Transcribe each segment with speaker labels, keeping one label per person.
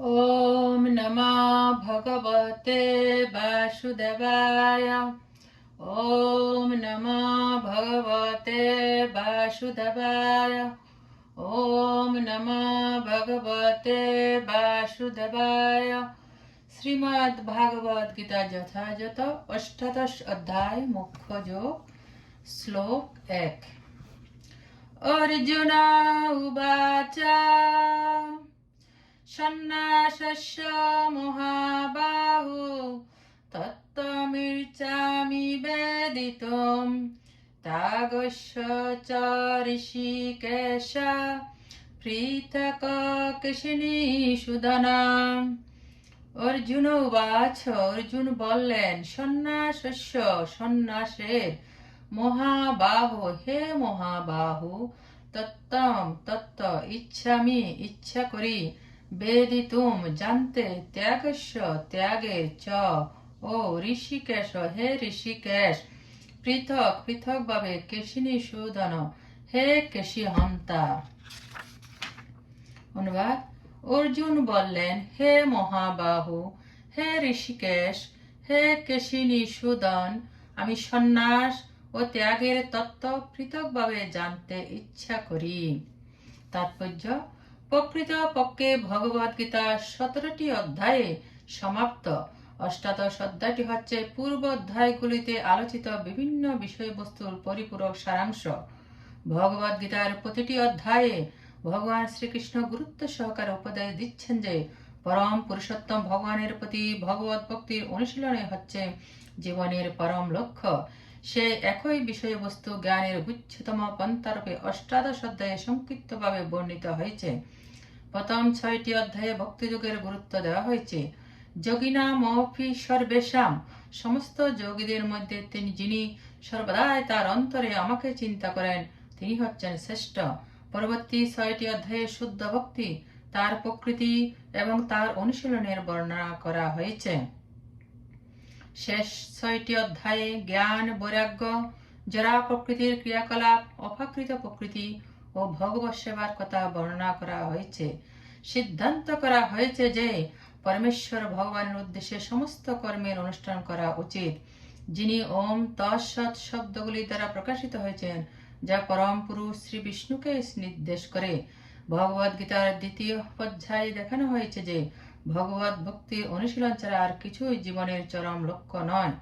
Speaker 1: ॐ नमः भगवते वासुदेवाय ॐ नमः भगवते वासुदेवाय ॐ नमः भगवते वासुदेवाय শ্রীমদ্ ভাগবত গীতা যথাযথ অষ্টাদশ অধ্যায় মুখ্য যোগ শ্লোক এক অর্জুন উবাচ সন্ন্যাসস্য মহাবাহু তত্ত্বমির্চামি বেদিতুম তাগস্য চ ঋষিকেশ পৃথক কৃষ্ণীসুদনাম অর্জুন উবাচ অর্জুন বললেন সন্ন্যাসস্য সন্ন্যাসের মহাবাহু হে মহাবাহু তত্তম তত্ত্ব ইচ্ছামি ইচ্ছা করি বেদিতুম জানতে ত্যাগস্য ত্যাগের চ ও ঋষিকেশ হে ঋষিকেশ পৃথক পৃথক ভাবে কেশিনী সুদন হে কেশি হন্তা অনুবাদ অর্জুন বললেন হে মহাবাহু হে ঋষিকেশ হে কেশিনী সুদন আমি সন্ন্যাস ও ত্যাগের তত্ত্ব পৃথকভাবে জানতে ইচ্ছা করি তাৎপর্য প্রকৃত পক্ষে ভগবদ গীতা সতেরোটি অধ্যায়ে সমাপ্ত। অষ্টাদশ অধ্যায়টি হচ্ছে পূর্ব অধ্যায়গুলিতে আলোচিত বিভিন্ন বিষয়বস্তুর পরিপূরক সারাংশ। ভগবদ গীতার প্রতিটি অধ্যায়ে ভগবান শ্রীকৃষ্ণ গুরুত্ব সহকারে উপদেশ দিচ্ছেন যে, পরম পুরুষোত্তম ভগবানের প্রতি ভগবত ভক্তির অনুশীলনে হচ্ছে জীবনের পরম লক্ষ্য। সে একই বিষয়বস্তু জ্ঞানের গুচ্ছতম পন্থারূপে অষ্টাদশ অধ্যায়ে সংক্ষিপ্তভাবে বর্ণিত হয়েছে। প্রথম ছয়টি অধ্যায়ে ভক্তিযোগের গুরুত্ব দেওয়া হয়েছে। যোগিনা মফি সর্বেশাম, সমস্ত যোগীদের মধ্যে তিনি যিনি সর্বদাই তার অন্তরে আমাকে চিন্তা করেন, তিনি হচ্ছেন শ্রেষ্ঠ। পরবর্তী ছয়টি অধ্যায়ে শুদ্ধ ভক্তি, তার প্রকৃতি এবং তার অনুশীলনের বর্ণনা করা হয়েছে। শেষ ছয়টি অধ্যায়ে জ্ঞান, বৈরাগ্য, জরা প্রকৃতির ক্রিয়াকলাপ, অপাকৃত প্রকৃতি ও ভগবত সেবার কথা বর্ণনা করা হয়েছে। সিদ্ধান্ত করা হয়েছে যে পরমেশ্বর ভগবানের উদ্দেশ্যে সমস্ত কর্মের অনুষ্ঠান করা উচিত, যিনি ওম তৎসৎ শব্দগুলি দ্বারা প্রকাশিত হয়েছেন, যা পরম পুরুষ শ্রী বিষ্ণুকে নির্দেশ করে। ভগবদ গীতার দ্বিতীয় অধ্যায়ে দেখানো হয়েছে যে ভগবত ভক্তির অনুশীলন ছাড়া আর কিছুই জীবনের চরম লক্ষ্য নয়।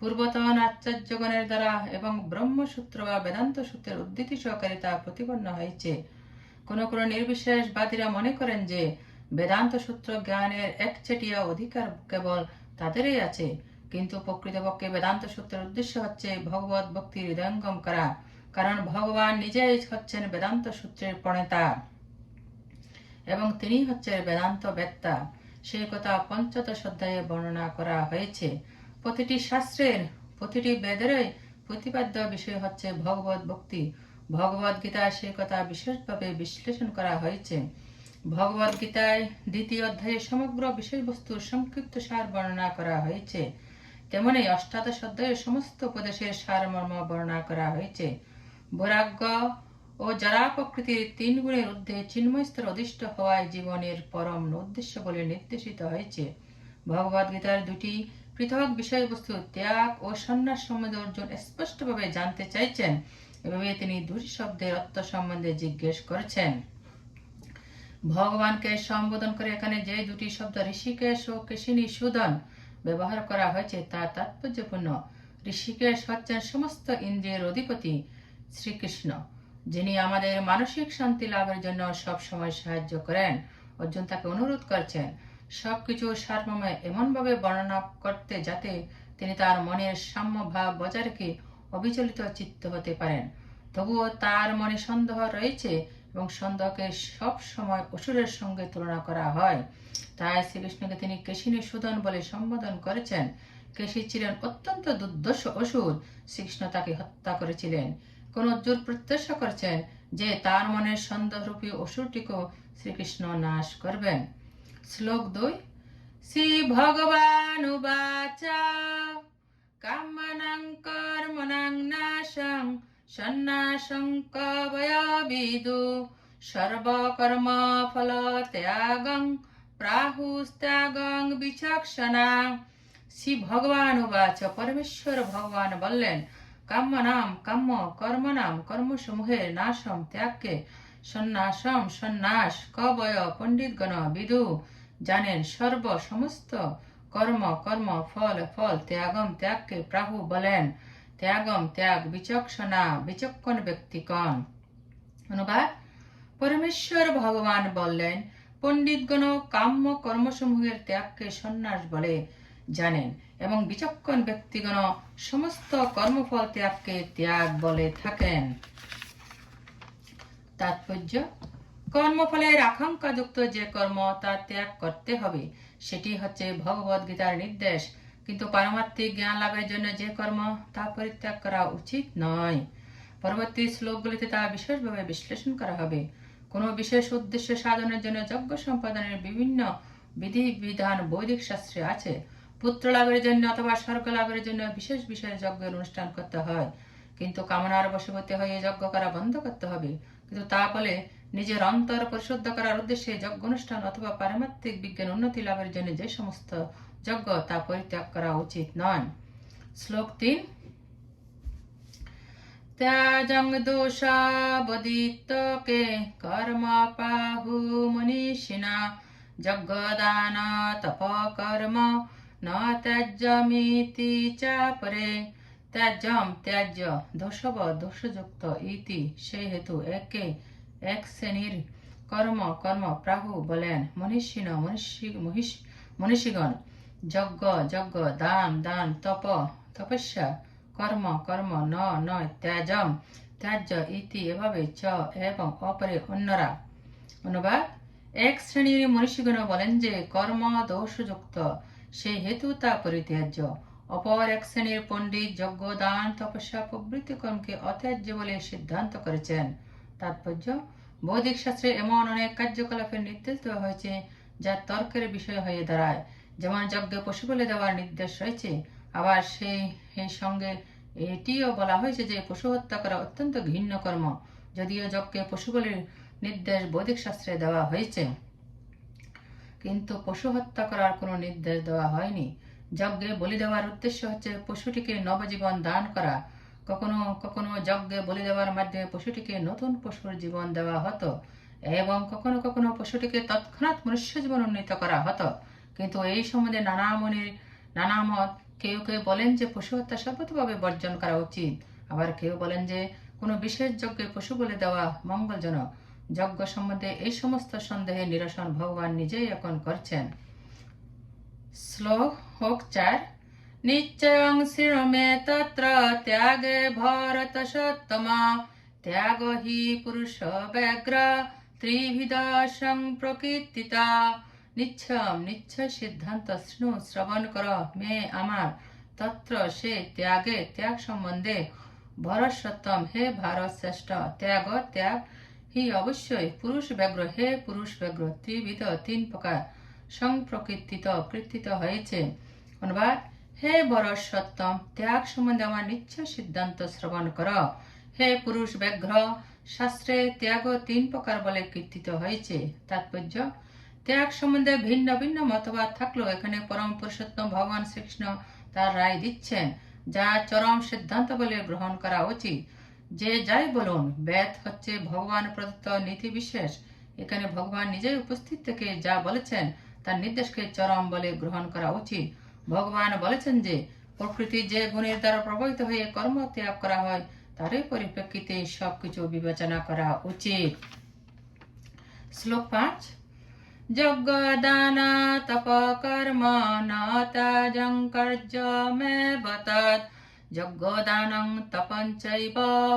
Speaker 1: পূর্বতন আচার্যগণের দ্বারা এবং ব্রহ্মসূত্র বা বেদান্ত সূত্রের উদ্ধৃতি সহকারে তা প্রতিপন্ন হয়েছে। কোন কোন নির্বিশেষবাদীরা মনে করেন যে, বেদান্ত সূত্র জ্ঞানের একচেটিয়া অধিকার কেবল তাদেরই আছে। কিন্তু প্রকৃতপক্ষে বেদান্ত সূত্রের উদ্দেশ্য হচ্ছে ভগবত ভক্তি হৃদয়ঙ্গম করা, কারণ ভগবান নিজেই হচ্ছেন বেদান্ত সূত্রের প্রণেতা এবং তিনি হচ্ছেন বেদান্ত বেত্তা। সেই কথা পঞ্চদশ অধ্যায়ে বর্ণনা করা হয়েছে। প্রতিটি শাস্ত্রের, প্রতিটি বেদেরই প্রতিপাদ্য বিষয় হচ্ছে ভগবত ভক্তি। ভগবত গীতায় সেই কথা বিশেষভাবে বিশ্লেষণ করা হয়েছে। ভগবত গীতায় দ্বিতীয় অধ্যায়ে সমগ্র বিষয়বস্তুর সংক্ষিপ্ত সার বর্ণনা করা হয়েছে। তেমনি অষ্টাদশ অধ্যায়ে সমস্ত উপদেশের সারমর্ম বর্ণনা করা হয়েছে। বৈরাগ্য ও যারা প্রকৃতির তিন গুণের ঊর্ধ্বে চিন্ময় স্তর অধিষ্ঠ হওয়ায় জীবনের পরম উদ্দেশ্য বলে নির্দেশিত হয়েছে। ভগবদ গীতার দুটি পৃথক বিষয়বস্তু ত্যাগ ও সন্ন্যাস সম্বন্ধে অর্জুন স্পষ্টভাবে জানতে চাইছেন। এভাবে তিনি দুটি শব্দের অর্থ সম্বন্ধে জিজ্ঞেস করেছেন। ভগবানকে সম্বোধন করে এখানে যে দুটি শব্দ ঋষিকেশ ও কেশিনী সুদন ব্যবহার করা হয়েছে তা তাৎপর্যপূর্ণ। ঋষিকেশ হচ্ছেন সমস্ত ইন্দ্রিয়ের অধিপতি শ্রীকৃষ্ণ। যিনি আমাদের মানসিক শান্তি লাভের জন্য সব সময় সাহায্য করেন। অর্জুন তাকে অনুরোধ করছেন, সবকিছু সারমর্মে এমনভাবে বর্ণনা করতে যাতে তিনি তার মনের সাম্য ভাব বজায় রেখে অবিচলিত চিত্ত হতে পারেন। তবুও তার মনে সন্দেহ রয়েছে এবং সন্দেহকে সব সময় অসুরের সঙ্গে তুলনা করা হয়। তাই শ্রীকৃষ্ণকে তিনি কেশিনী সুদন বলে সম্বোধন করেছেন। কেশী ছিলেন অত্যন্ত দুর্দশ অসুর। শ্রীকৃষ্ণ তাকে হত্যা করেছিলেন। কোন অর্জুন প্রত্যাশা করছেন যে তার মনের সন্দেহরূপী অসুরটিকেও শ্রীকৃষ্ণ নাশ করবেন। শ্লোক দুই, শ্রী ভগবান উবাচ কামনাং কর্মণাং নাশং, সন্ন্যাসং কবয় বিদু সর্বকর্ম ফল ত্যাগং প্রাহুস্ত্যাগং বিচক্ষণা। শ্রী ভগবান উবাচ, পরমেশ্বর ভগবান বললেন কাম্য নাম কাম্য কর্ম নাম কর্মসমূহের নাশম, ত্যাগকে সন্ন্যাসম, সন্ন্যাস, কবয়, পণ্ডিতগণ, বিদু, জানেন সর্ব সমস্ত কর্ম কর্ম, ফল ফল, ত্যাগম, ত্যাগকে প্রাহু বলেন। ত্যাগম, ত্যাগ, বিচক্ষণা, বিচক্ষণ ব্যক্তিগণ। অনুবাদ, পরমেশ্বর ভগবান বললেন, পণ্ডিতগণ কাম্য কর্মসমূহের ত্যাগকে সন্ন্যাস বলে। জানেন। এবং বিচক্ষণ ব্যক্তিগণ সমস্ত কর্মফল ত্যাগকে ত্যাগ বলে থাকেন। তাৎপর্য, কর্মফলের আকাঙ্ক্ষাযুক্ত যে কর্ম তা ত্যাগ করতে হবে, সেটি হচ্ছে ভগবদ গীতার নির্দেশ। কিন্তু পারমার্থিক জ্ঞান লাভের জন্য যে কর্ম তা পরিত্যাগ করা উচিত নয়। পরবর্তী শ্লোকগুলিতে তা বিশেষভাবে বিশ্লেষণ করা হবে। কোনো বিশেষ উদ্দেশ্য সাধনের জন্য যজ্ঞ সম্পাদনের বিভিন্ন বিধি বিধান বৈদিক শাস্ত্রে আছে। পুত্র লাভের জন্য অথবা স্বর্গ লাভের জন্য বিশেষ বিষয়ে যজ্ঞের অনুষ্ঠান করতে হয়। কিন্তু কামনার বশবর্তী হয়ে যজ্ঞ করা বন্ধ করতে হবে। কিন্তু তা বলে নিজের অন্তর পরিশুদ্ধ করার উদ্দেশ্যে যজ্ঞ অনুষ্ঠান অথবা পারমাত্মিক বিজ্ঞান উন্নতি লাভের জন্য যে সমস্ত যজ্ঞ তা পরিত্যাগ করা উচিত নয়। শ্লোক তিন। ত্যাজং দোষাবদিতকে কর্ম পাহু মনীষিনা যজ্ঞ দান তপ কর্ম ন ত্যাজ্যমিতি চাপরে। ত্যাজ্য ইতি হেতু একে, এক শ্রেণির কর্ম কর্ম, প্রাহু বলেন মনীষীগণ। যজ্ঞ যজ্ঞ, দান দান, তপ, তপস্যা, কর্ম কর্ম, ন, নয় ত্যাজম ত্যাজ্য, ইতি, এভাবে চ, এবং অপরে অন্যরা। অনুবাদ, এক শ্রেণির মনীষীগণ বলেন যে কর্ম, দোষযুক্ত সেই হেতু তা পরিত্যাজ্য। অপর এক শ্রেণির পণ্ডিত যজ্ঞ দান তপস্যা প্রভৃতি কর্মকে অত্যাজ্য বলে সিদ্ধান্ত করেছেন। তাৎপর্য, বৈদিক শাস্ত্রে এমন অনেক কার্যকলাপের নির্দেশ দেওয়া হয়েছে যা তর্কের বিষয় হয়ে দাঁড়ায়। যেমন যজ্ঞে পশু বলে দেওয়ার নির্দেশ রয়েছে, আবার সেই সেই সঙ্গে এটিও বলা হয়েছে যে পশু হত্যা করা অত্যন্ত ঘৃণ্য কর্ম, যদিও যজ্ঞে পশু বলির নির্দেশ বৈদিক শাস্ত্রে দেওয়া হয়েছে। কিন্তু পশু হত্যা করার কোনো নির্দেশ দেওয়া হয়নি। যজ্ঞে বলি দেওয়ার উদ্দেশ্য হচ্ছে পশুটিকে নবজীবন দান করা। কখনো কখনো যজ্ঞে বলি দেওয়ার মাধ্যমে পশুটিকে নতুন পশুর জীবন দেওয়া হতো এবং কখনো কখনো পশুটিকে তৎক্ষণাৎ মনুষ্য জীবন উন্নীত করা হতো। কিন্তু এই সম্বন্ধে নানা মনির, নানা মত কেউ কেউ বলেন যে পশু হত্যা সর্বতভাবে বর্জন করা উচিত। আবার কেউ বলেন যে কোনো বিশেষ যজ্ঞে পশু বলে দেওয়া মঙ্গলজনক। যজ্ঞ সম্বন্ধে এই সমস্ত সন্দেহে নিরসন ভগবান নিজেই এখন করছেন। শ্লোক হোক চার নিশ্চয়ং শৃণুমে তত্র ত্যাগে ভরত সত্তমা ত্যাগ হি পুরুষ ব্যগ্র ত্রিবিধ সংপ্রকৃতিতা নিচ্ছম নিশ্চয় সিদ্ধান্ত শৃণু শ্রবণ কর, মে আমার তত্র সে ত্যাগে, ত্যাগ সম্বন্ধে ভরসত্তম হে ভারত শ্রেষ্ঠ, ত্যাগ ত্যাগ। হি অবশ্যই, পুরুষ ব্যগ্র হে, পুরুষ ব্যগ্র ত্রিবিধ তিন প্রকার সংপ্রকৃতিত কৃতিত হয়েছে। অনুবাদ, হে বরসত্তম ত্যাগ সম্বন্ধে আমার নিশ্চয় সিদ্ধান্ত শ্রবণ কর। হে পুরুষ ব্যগ্র, শাস্ত্রে ত্যাগ তিন প্রকার বলে কীর্তিত হয়েছে। তাৎপর্য, ত্যাগ সম্বন্ধে ভিন্ন ভিন্ন মতবাদ থাকলেও এখানে পরম পুরুষোত্তম ভগবান শ্রীকৃষ্ণ তার রায় দিচ্ছেন, যা চরম সিদ্ধান্ত বলে গ্রহণ করা উচিত। যে যাই বলুন, বেদ হচ্ছে ভগবান প্রদত্ত নীতি বিশেষ। এখানে ভগবান নিজেই উপস্থিত থেকে যা বলেছেন, তার নির্দেশকে চরম বলে গ্রহণ করা উচিত। ভগবান বলেছেন যে, প্রকৃতি যে গুণের দ্বারা প্রভাবিত হয়ে কর্ম ত্যাগ করা হয়, তারই পরিপ্রেক্ষিতে সবকিছু বিবেচনা করা উচিত। শ্লোক পাঁচ যজ্ঞ দান তপ কর্ম নতাজং কার্যমে বতত যজ্ঞ দানং তপঞ্চৈব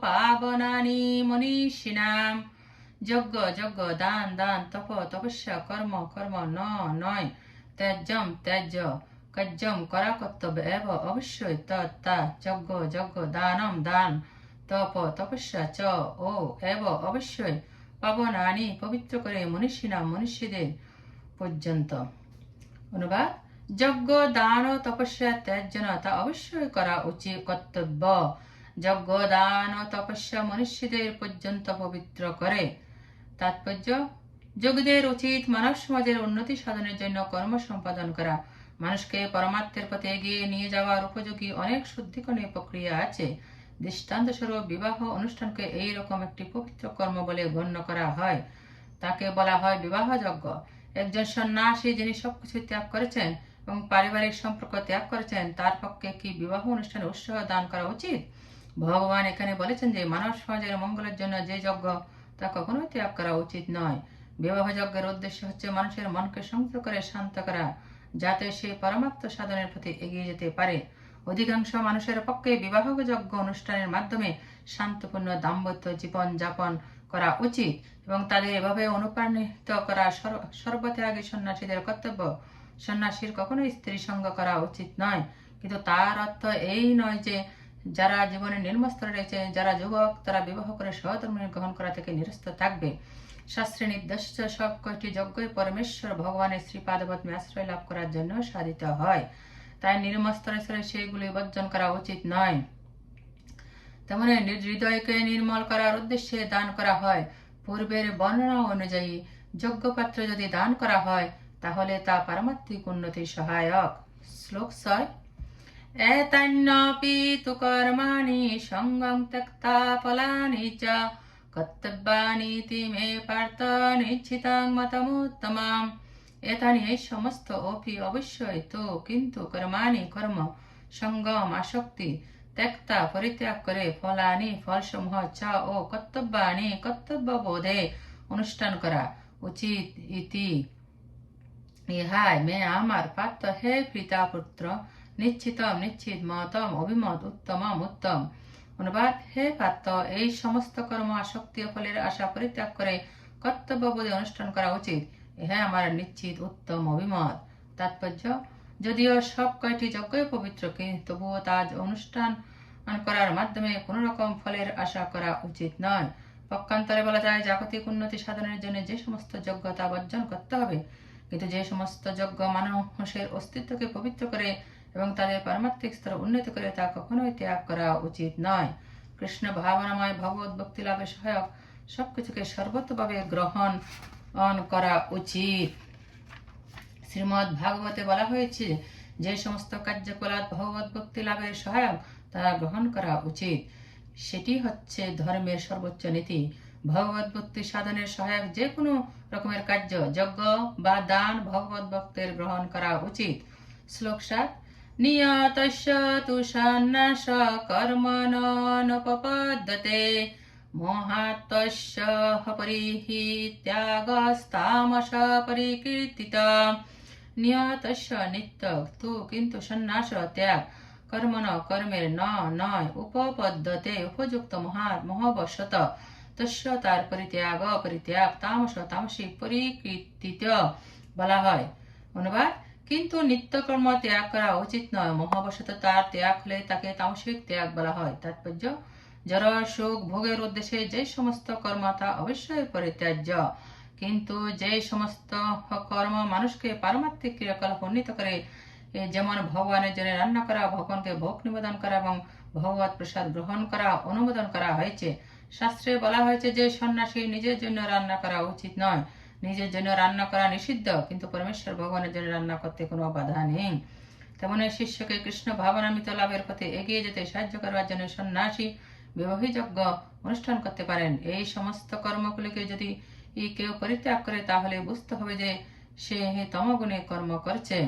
Speaker 1: পাবনানি মনীষিণাম যজ্ঞ যজ্ঞ, দান দান, তপ, তপস্যা, কর্ম কর্ম, ন, নয়, ত্যাজ্যম, ত্যাজ্য, কার্যম করা কর্তব্য এব অবশ্যই তৎ যজ্ঞ যজ্ঞ, দানম, দান, তপ, তপস্যা, চ, ও, এব অবশ্যই পাবন আনি পবিত্র করে মনীষীরা মনীষীদের পর্যন্ত। অনুবাদ যজ্ঞ, দান ও তপস্যা ত্যাজ্য না তা অবশ্যই করা উচিত কর্তব্য। যজ্ঞ, দান ও তপস্যা মনুষ্যদের পর্যন্ত পবিত্র করে। তাৎপর্য, যোগীদের উচিত মানব সমাজের উন্নতি সাধনের জন্য কর্ম সম্পাদন করা। মানুষকে পরমাত্মের পথে এগিয়ে নিয়ে যাওয়ার উপযোগী অনেক শুদ্ধিকরণীয় প্রক্রিয়া আছে। দৃষ্টান্তস্বরূপ বিবাহ অনুষ্ঠানকে এই রকম একটি পবিত্র কর্ম বলে গণ্য করা হয়। তাকে বলা হয় বিবাহযজ্ঞ একজন সন্ন্যাসী যিনি সবকিছু ত্যাগ করেছেন এবং পারিবারিক সম্পর্ক ত্যাগ করেছেন, তার পক্ষে কি বিবাহ অনুষ্ঠানে উৎসাহ দান করা উচিত? ভগবান এখানে বলেছেন যে, মানব সমাজের মঙ্গলের জন্য যে যজ্ঞ, তা কখনোই ত্যাগ করা উচিত নয়। বিবাহ যজ্ঞের উদ্দেশ্য হচ্ছে মানুষের মনকে সংযত করে, শান্ত করা, যাতে সে পরমাত্ম সাধনের প্রতি এগিয়ে যেতে পারে। অধিকাংশ মানুষের পক্ষে বিবাহ যজ্ঞ অনুষ্ঠানের মাধ্যমে শান্তপূর্ণ দাম্পত্য জীবন যাপন করা উচিত এবং তাদের এভাবে অনুপ্রাণিত করা সর্ব- সর্বত্যাগী সন্ন্যাসীদের কর্তব্য। সন্ন্যাসীর কখনোই স্ত্রী সঙ্গ করা উচিত নয়। কিন্তু তার অর্থ এই নয় যে, যারা জীবনে নির্মস্তরে রয়েছে, যারা যুবক, তারা বিবাহ করে সহধর্ম গ্রহণ করা থেকে নিরস্ত থাকবে। শাস্ত্রে নির্দিষ্ট সব কয়টি যজ্ঞই পরমেশ্বর ভগবানের শ্রীপাদপদ্মে আশ্রয় লাভ করার জন্য সাধিত হয়। তাই নির্মস্তরে সেগুলি বর্জন করা উচিত নয়। তেমনি হৃদয়কে নির্মল করার উদ্দেশ্যে দান করা হয়। পূর্বের বর্ণনা অনুযায়ী, যজ্ঞপাত্র যদি দান করা হয় তাহলে তা পারমাত্মিক উন্নতির সহায়ক। শ্লোক ছয়। এতান্যপি তু কর্মাণি সঙ্গম ত্যক্তা ফলানি চ কর্তব্যানীতি মে পার্থ নিশ্চিতাং মতমুত্তমাম। এতানি এই সমস্ত অপি অবশ্যই তো, কিন্তু কর্মাণি কর্ম, সঙ্গম আসক্তি, ত্যক্তা পরিত্যাগ করে ফলানি ফলসমূহ চ ও কর্তব্যানি কর্তব্য বোধে অনুষ্ঠান করা উচিত ইতি। ইহাই মে আমার পাত্র হে পিতা পুত্র নিশ্চিতম নিশ্চিত মতম অভিমত উত্তমম উত্তম অনুবাদ হে পাত্র এই সমস্ত কর্ম আসক্তি ফলের আশা পরিত্যাগ করে কর্তব্য বোধে অনুষ্ঠান করা উচিত ইহা আমার নিশ্চিত উত্তম অভিমত তাৎপর্য যদিও সব কয়টি যজ্ঞই পবিত্র কিন্তু তবুও তা অনুষ্ঠান করার মাধ্যমে কোন রকম ফলের আশা করা উচিত নয় পক্ষান্তরে বলা যায় জাগতিক উন্নতি সাধনের জন্য যে সমস্ত যোগ্যতা বর্জন করতে হবে কিন্তু যে সমস্ত যজ্ঞ মানুষের অস্তিত্বকে পবিত্র করে এবং তাদের পারমাত্মিক স্তর উন্নত করে তা কখনোই ত্যাগ করা উচিত নয়। কৃষ্ণ ভাবনাময় ভগবত ভক্তি লাভের সহায়ক সবকিছুকে সর্বতভাবে গ্রহণ করা উচিত। শ্রীমৎ ভাগবতে বলা হয়েছে, যে সমস্ত কার্যকলাপ ভগবত ভক্তি লাভের সহায়ক তা গ্রহণ করা উচিত। সেটি হচ্ছে ধর্মের সর্বোচ্চ নীতি। ভগবত ভক্তি সাধনের সহায়ক যে কোনো রকমের কার্য, যজ্ঞ বা দান ভগবত ভক্তের গ্রহণ করা উচিত। শ্লোক সাত, নিয়তস্য তু সন্ন্যাস কর্মণপপদ্যতে মোহাত্তস্য পরিহি ত্যাগস্তামস পরিকীর্তিত। নিয়তস্য নিত্য, তু কিন্তু সন্ন্যাস ত্যাগ কর্মণ কর্মের ন নয় উপপদ্ধতে উপযুক্ত মহা মহাবশত তস্য তার পরিত্যাগ পরিত্যাগ তামস তামসিক পরিকৃতিত বলা হয় অনুবাদ কিন্তু নিত্যকর্ম ত্যাগ করা উচিত নয় মহাবশত তার ত্যাগ হলে তাকে তামসিক ত্যাগ বলা হয় তাৎপর্য জর সুখ ভোগের উদ্দেশ্যে যে সমস্ত কর্ম তা অবশ্যই পরিত্যাজ্য কিন্তু যে সমস্ত কর্ম মানুষকে পারমাত্মিক ক্রিয়াকলাপ উন্নীত করে যেমন ভগবানের জন্য রান্না করা, ভগবানকে ভোগ নিবেদন করা এবং ভগবত প্রসাদ গ্রহণ করা, অনুমোদন করা হয়েছে শাস্ত্রে বলা হয়েছে যে সন্ন্যাসী নিজের জন্য রান্না করা উচিত নয়। নিজের জন্য রান্না করা নিষিদ্ধ, কিন্তু পরমেশ্বর ভগবানের জন্য রান্না করতে কোনো বাধা নেই। তেমনি শিষ্যকে কৃষ্ণ ভাবনামিত লাভের পথে এগিয়ে যেতে সাহায্য করবার জন্য সন্ন্যাসী বিবাহীযজ্ঞ অনুষ্ঠান করতে পারেন। এই সমস্ত কর্মগুলিকে যদি কেউ পরিত্যাগ করে, তাহলে বুঝতে হবে যে সে তমগুণে কর্ম করছে।